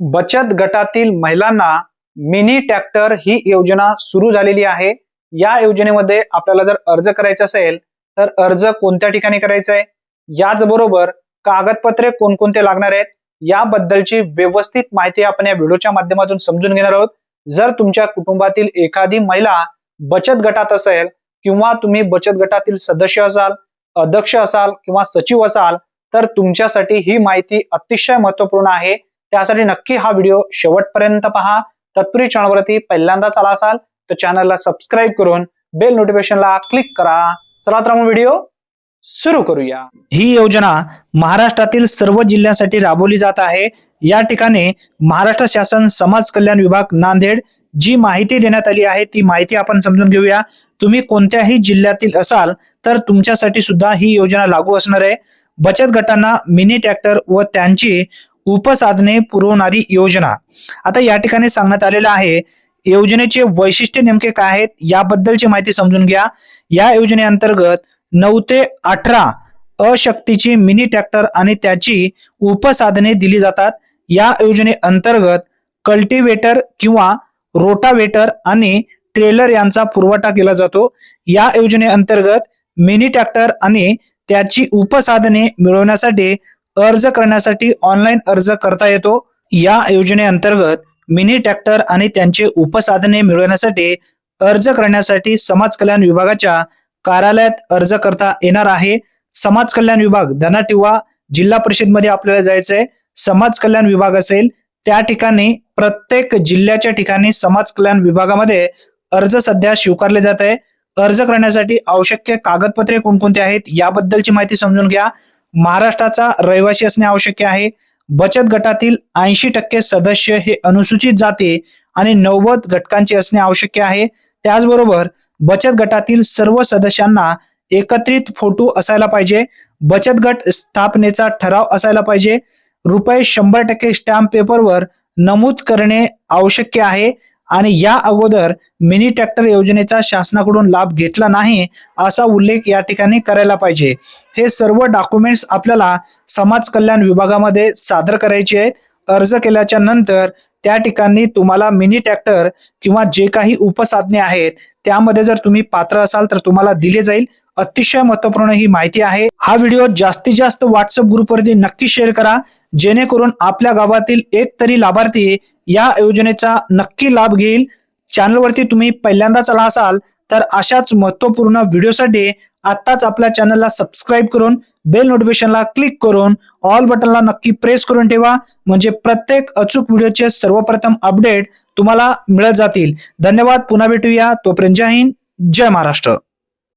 बचत गटातील महिलांना मिनी ट्रॅक्टर ही योजना सुरू झालेली आहे. या योजनेमध्ये आपल्याला जर अर्ज करायचा असेल तर अर्ज कोणत्या ठिकाणी करायचा आहे? याचबरोबर कागदपत्रे कोणकोणते लागणार आहेत? याबद्दलची व्यवस्थित माहिती आपण या व्हिडिओच्या माध्यमातून समजून घेणार आहोत. जर तुमच्या कुटुंबातील एखादी महिला बचत गटात असेल किंवा तुम्ही बचत गटातील सदस्य असाल अध्यक्ष असाल किंवा सचिव असाल तर तुमच्यासाठी ही माहिती अतिशय महत्त्वपूर्ण आहे. त्यासाठी नक्की हा व्हिडिओ शेवटपर्यंत पहा. तत्पूर्वी चॅनलवरती पहिल्यांदाच आला असाल तर चॅनलला सबस्क्राईब करून बेल नोटिफिकेशनला क्लिक करा. चला तर मग व्हिडिओ सुरू करूया. ही योजना महाराष्ट्रातील सर्व जिल्ह्यांसाठी राबवली जात आहे. या ठिकाणी महाराष्ट्र शासन समाज कल्याण विभाग नांदेड जी माहिती देण्यात आली आहे ती माहिती आपण समजून घेऊया. तुम्ही कोणत्याही जिल्ह्यातील असाल तर तुमच्यासाठी सुद्धा ही योजना लागू असणार आहे. बचत गटांना मिनी ट्रॅक्टर व त्यांची उपसाधने पुरवणारी योजना. आता या ठिकाणी सांगण्यात आलेलं आहे योजनेचे वैशिष्ट्य नेमके काय आहेत याबद्दलची माहिती समजून घ्या. या योजनेअंतर्गत नऊ ते अठरा अशक्तीची मिनी ट्रॅक्टर आणि त्याची उपसाधने दिली जातात. या योजनेअंतर्गत कल्टिवेटर किंवा रोटावेटर आणि ट्रेलर यांचा पुरवठा केला जातो. या योजनेअंतर्गत मिनी ट्रॅक्टर आणि त्याची उपसाधने मिळवण्यासाठी अर्ज करण्यासाठी ऑनलाईन अर्ज करता येतो. या योजनेअंतर्गत मिनी ट्रॅक्टर आणि त्यांचे उपसाधने मिळवण्यासाठी अर्ज करण्यासाठी समाज कल्याण विभागाच्या कार्यालयात अर्ज करता येणार आहे. समाज कल्याण विभाग धनाटिवा जिल्हा परिषदमध्ये आपल्याला जायचंय. समाज कल्याण विभाग असेल त्या ठिकाणी प्रत्येक जिल्ह्याच्या ठिकाणी समाज कल्याण विभागामध्ये अर्ज सध्या स्वीकारले जात आहे. अर्ज करण्यासाठी आवश्यक कागदपत्रे कोणकोणती आहेत याबद्दलची माहिती समजून घ्या. महाराष्ट्राचा रहिवासी असणे आवश्यक आहे. बचत गटातील ऐंशी टक्के सदस्य हे अनुसूचित जाती आणि नव्वद घटकांचे असणे आवश्यक आहे. त्याचबरोबर बचत गटातील सर्व सदस्यांना एकत्रित फोटो असायला पाहिजे. बचत गट स्थापनेचा ठराव असायला पाहिजे. रुपये शंभर टक्के स्टॅम्प पेपरवर नमूद करणे आवश्यक आहे. आणि या अगोदर मिनी ट्रॅक्टर योजनेचा शासनाकडून लाभ घेतला नाही असा उल्लेख या ठिकाणी करायला पाहिजे. हे सर्व डॉक्युमेंट्स आपल्याला समाज कल्याण विभागामध्ये सादर करायचे आहेत. अर्ज केल्याच्यानंतर त्या ठिकाणी तुम्हाला मिनी ट्रॅक्टर किंवा जे काही उपसाधने आहेत त्यामध्ये जर तुम्ही पात्र असाल तर तुम्हाला दिले जाईल. अतिशय महत्त्वपूर्ण ही माहिती आहे. हा व्हिडिओ जास्तीत जास्त व्हॉट्सअप ग्रुपवरती नक्की शेअर करा. जेणेकरून आपल्या गावातील एक तरी लाभार्थी या योजनेचा नक्की लाभ घेईल. चॅनलवरती तुम्ही पहिल्यांदाच आला असाल तर अशाच महत्त्वपूर्ण व्हिडिओसाठी आत्ताच आपल्या चॅनलला सबस्क्राईब करून बेल नोटिफिकेशनला क्लिक करून ऑल बटनला नक्की प्रेस करून ठेवा. म्हणजे प्रत्येक अचूक व्हिडिओचे सर्वप्रथम अपडेट तुम्हाला मिळत जातील. धन्यवाद पुन्हा भेटूया. तोपर्यंत जय हिंद जय महाराष्ट्र.